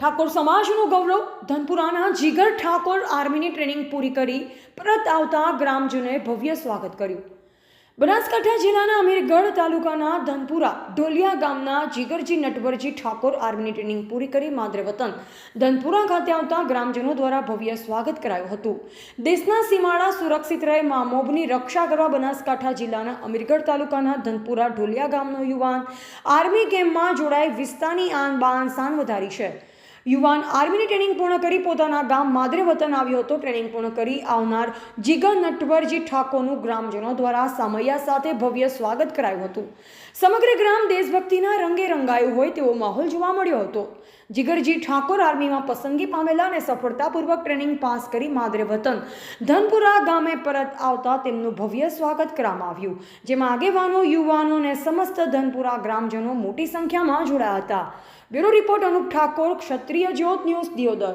ઠાકોર સમાજનું ગૌરવ, ધનપુરાના જીગર ઠાકોર આર્મીની ટ્રેનિંગ પૂરી કરી, પરત આવતા ગ્રામજનોએ ભવ્ય સ્વાગત કર્યું. બનાસકાંઠા જિલ્લાના અમીરગઢ તાલુકાના ધનપુરા, ઢોલિયા ગામના જીગરજી નટવરજી ઠાકોર આર્મીની ટ્રેનિંગ પૂરી કરી માદરે વતન. ધનપુરા ખાતે આવતા ગ્રામજનો દ્વારા ભવ્ય સ્વાગત કરાયું હતું. દેશના સીમાડા સુરક્ષિત રહે મામોબની રક્ષા કરવા બનાસકાંઠા જિલ્લાના અમીરગઢ તાલુકાના ધનપુરા ઢોલિયા ગામનો યુવાન આર્મી કેમ્પમાં જોડાઈ વિસ્તારની આન બાન શાન વધારી છે. યુવાન આર્મીની ટ્રેનિંગ પૂર્ણ કરી પોતાના ગામ માદરે વતન આવ્યો હતો. ટ્રેનિંગ પૂર્ણ કરી આવનાર જીગર નટવરજી ઠાકોરનું ગ્રામજનો દ્વારા સામૈયા સાથે ભવ્ય સ્વાગત કરાયું હતું. સમગ્ર ગ્રામ દેશભક્તિના રંગે રંગાયું હોય તેવો માહોલ જોવા મળ્યો હતો. જીગરજી ઠાકોર આર્મીમાં પસંદગી પામેલા અને સફળતાપૂર્વક ટ્રેનિંગ પાસ કરી માદરે વતન ધનપુરા ગામે પરત આવતા તેમનું ભવ્ય સ્વાગત કરવામાં આવ્યું, જેમાં આગેવાનો, યુવાનો અને સમસ્ત ધનપુરા ગ્રામજનો મોટી સંખ્યામાં જોડાયા હતા. Bureau report Anup Thakor Kshatriya Jyot news Deodar.